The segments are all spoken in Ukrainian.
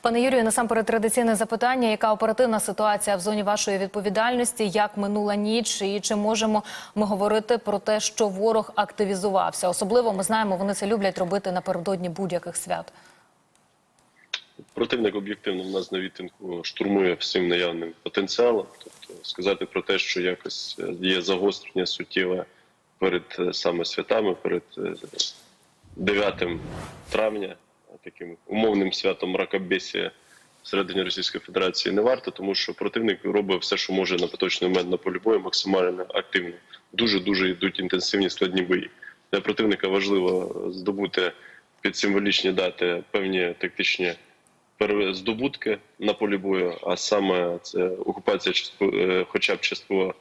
Пане Юрію, насамперед традиційне запитання: яка оперативна ситуація в зоні вашої відповідальності? Як минула ніч, і чи можемо ми говорити про те, що ворог активізувався? Особливо ми знаємо, вони це люблять робити напередодні будь-яких свят. Противник об'єктивно в нас на відтинку штурмує всім наявним потенціалом. Тобто сказати про те, що якось е, є загострення суттєве перед е, саме святами, перед е, 9 травня, таким умовним святом мракобесія всередині Російської Федерації не варто, тому що противник робить все, що може на поточний момент на полі бою, максимально активно. Дуже дуже йдуть інтенсивні складні бої. Для противника важливо здобути під символічні дати певні тактичні здобутки на полі бою, а саме це окупація е, хоча б частково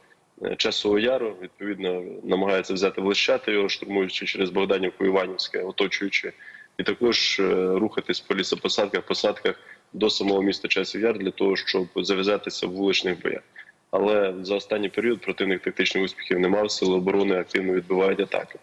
е, часового яру. Відповідно, намагається взяти влищати його, штурмуючи через Богданівку Іванівське, оточуючи, і також е, рухатись по лісопосадках, посадках до самого міста Часів Яр для того, щоб зав'язатися в вуличних боях. Але за останній період противник тактичних успіхів не мав, сили оборони активно відбивають атаки.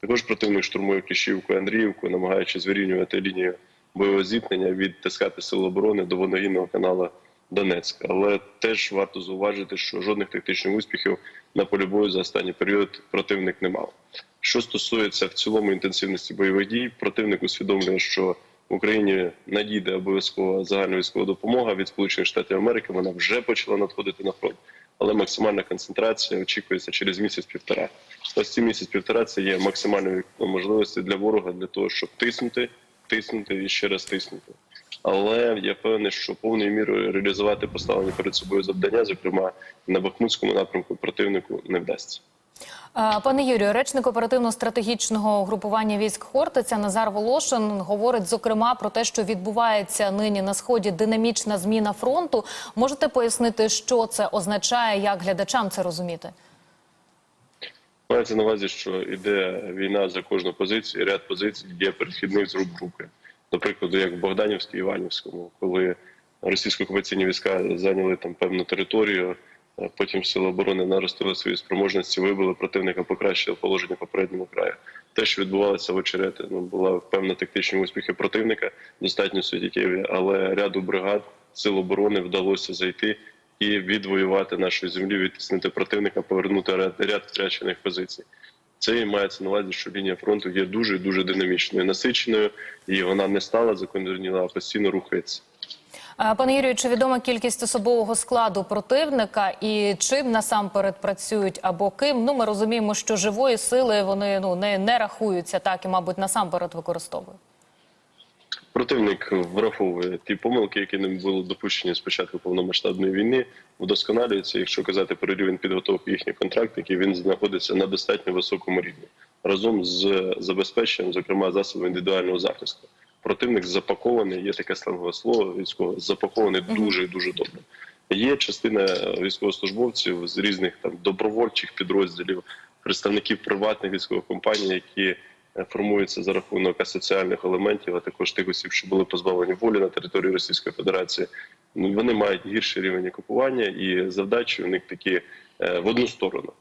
Також противник штурмує Кліщівку, Андріївку, намагаючись вирівнювати лінію бойового зіткнення, відтискати сили оборони до водогінного каналу Донецьк. Але теж варто зауважити, що жодних тактичних успіхів на полі бою за останній період противник не мав. Що стосується в цілому інтенсивності бойових дій, противник усвідомлює, що в Україні надійде обов'язково загальна військова допомога від Сполучених Штатів Америки. Вона вже почала надходити на фронт, але максимальна концентрація очікується через місяць-півтора. Ось ці місяць-півтора це є максимальною можливості для ворога для того, щоб тиснути, тиснути і ще раз тиснути. Але я певний, що повною мірою реалізувати поставлені перед собою завдання, зокрема на Бахмутському напрямку, противнику не вдасться. Пане Юрію, речник оперативно-стратегічного групування військ Хортиця Назар Волошин говорить зокрема про те, що відбувається нині на сході динамічна зміна фронту. Можете пояснити, що це означає, як глядачам це розуміти? Мається на увазі, що йде війна за кожну позицію, ряд позицій є перехідних з рук руки. До прикладу, як в Богданівській Іванівському, коли російсько-окупаційні війська зайняли там певну територію, потім сили оборони наростили свої спроможності, вибили противника, покращили положення попередньому краю. Те, що відбувалося в очерети, ну була певна тактичні успіхи противника, достатньо суттєві, але ряду бригад сил оборони вдалося зайти і відвоювати нашу землю, відтіснити противника, повернути ряд, ряд втрачених позицій. Це і мається на увазі, що лінія фронту є дуже дуже динамічною, насиченою, і вона не стала законодавніла, а постійно рухається. Пане Юрію, чи відома кількість особового складу противника і чим насамперед працюють або ким? Ну ми розуміємо, що живої сили вони ну не, не рахуються так і, мабуть, насамперед використовують. Противник враховує ті помилки, які ним були допущені з початку повномасштабної війни, вдосконалюється. Якщо казати про рівень підготовки їхніх контрактиків, він знаходиться на достатньо високому рівні разом з забезпеченням, зокрема засобами індивідуального захисту. Противник запакований, є таке сленгове слово військове, запакований дуже і дуже добре. Є частина військовослужбовців з різних там добровольчих підрозділів, представників приватних військових компаній, які е, формуються за рахунок асоціальних елементів, а також тих осіб, що були позбавлені волі на території Російської Федерації. Ну, Вони мають гірший рівень окупування, і завдачі у них такі е, в одну сторону.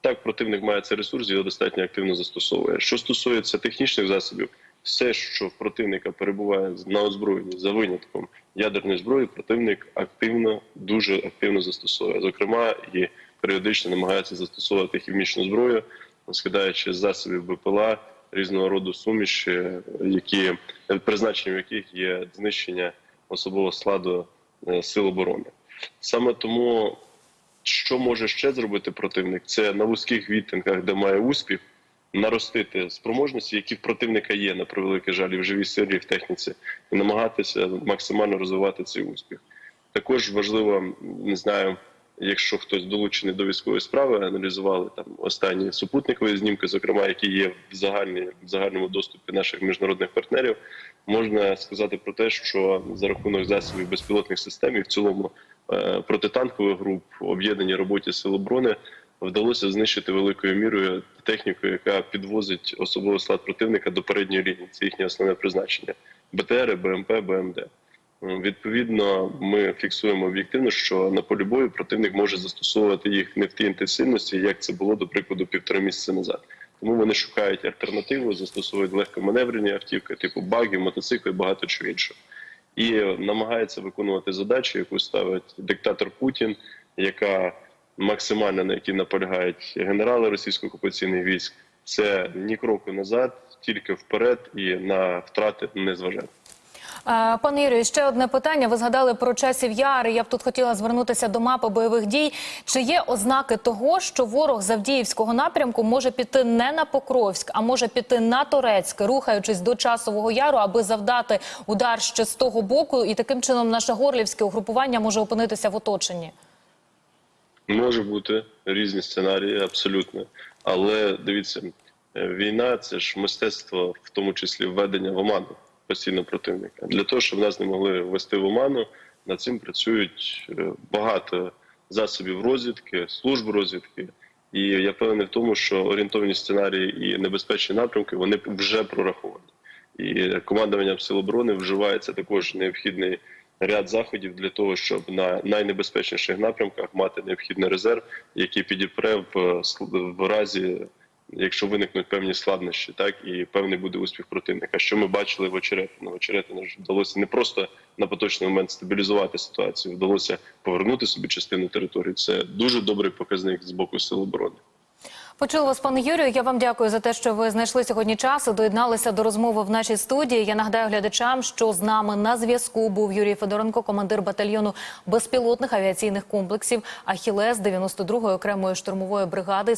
Так, противник має цей ресурс, його достатньо активно застосовує. Що стосується технічних засобів, все, що в противника перебуває на озброєнні за винятком ядерної зброї, противник активно, дуже активно застосовує. Зокрема, і періодично намагається застосовувати хімічну зброю, скидаючи засобів БПЛА різного роду суміші, які призначенням яких є знищення особового складу е, сил оборони. Саме тому, що може ще зробити противник, це на вузьких відтинках, де має успіх, наростити спроможності, які в противника є на превеликий жаль в живій силі, в техніці, і намагатися максимально розвивати цей успіх. Також важливо, не знаю, якщо хтось долучений до військової справи, аналізували там останні супутникові знімки, зокрема, які є в загальній в загальному доступі наших міжнародних партнерів, можна сказати про те, що за рахунок засобів безпілотних систем і в цілому е, протитанкових груп об'єднані роботі сил оборони вдалося знищити великою мірою техніку, яка підвозить особовий склад противника до передньої лінії. Це їхнє основне призначення: БТР, БМП, БМД. Відповідно, ми фіксуємо об'єктивно, що на полі бою противник може застосовувати їх не в тій інтенсивності, як це було до прикладу півтора місяця назад. Тому вони шукають альтернативу, застосовують легкоманеврені автівки, типу баги, мотоцикли, багато чого іншого. і намагається виконувати задачу, яку ставить диктатор Путін, яка максимально на якій наполягають генерали російсько-окупаційних військ. Це ні кроку назад, тільки вперед і на втрати не зважати. Е, Пане Юрію, ще одне питання. Ви згадали про часів яр. і Я б тут хотіла звернутися до мапи бойових дій. Чи є ознаки того, що ворог з Авдіївського напрямку може піти не на Покровськ, а може піти на Торецьк, рухаючись до часового яру, аби завдати удар ще з того боку, і таким чином наше горлівське угрупування може опинитися в оточенні? Може бути різні сценарії, абсолютно. Але дивіться, е, війна це ж мистецтво, в тому числі введення в оману постійно противника. Для того, щоб нас не могли ввести в оману, над цим працюють е, багато засобів розвідки, служб розвідки. І я певний в тому, що орієнтовні сценарії і небезпечні напрямки вони вже прораховані. І командуванням Сил оборони вживається також необхідний ряд заходів для того, щоб на найнебезпечніших напрямках мати необхідний резерв, який підіпре в, в разі, якщо виникнуть певні складнощі, так і певний буде успіх противника. Що ми бачили в Очеретино? В Очеретино ж вдалося не просто на поточний момент стабілізувати ситуацію, вдалося повернути собі частину території. Це дуже добрий показник з боку сил оборони. Почула вас, пане Юрію. Я вам дякую за те, що ви знайшли сьогодні час і доєдналися до розмови в нашій студії. Я нагадаю глядачам, що з нами на зв'язку був Юрій Федоренко, командир батальйону безпілотних авіаційних комплексів Ахілес 92-ї окремої штурмової бригади.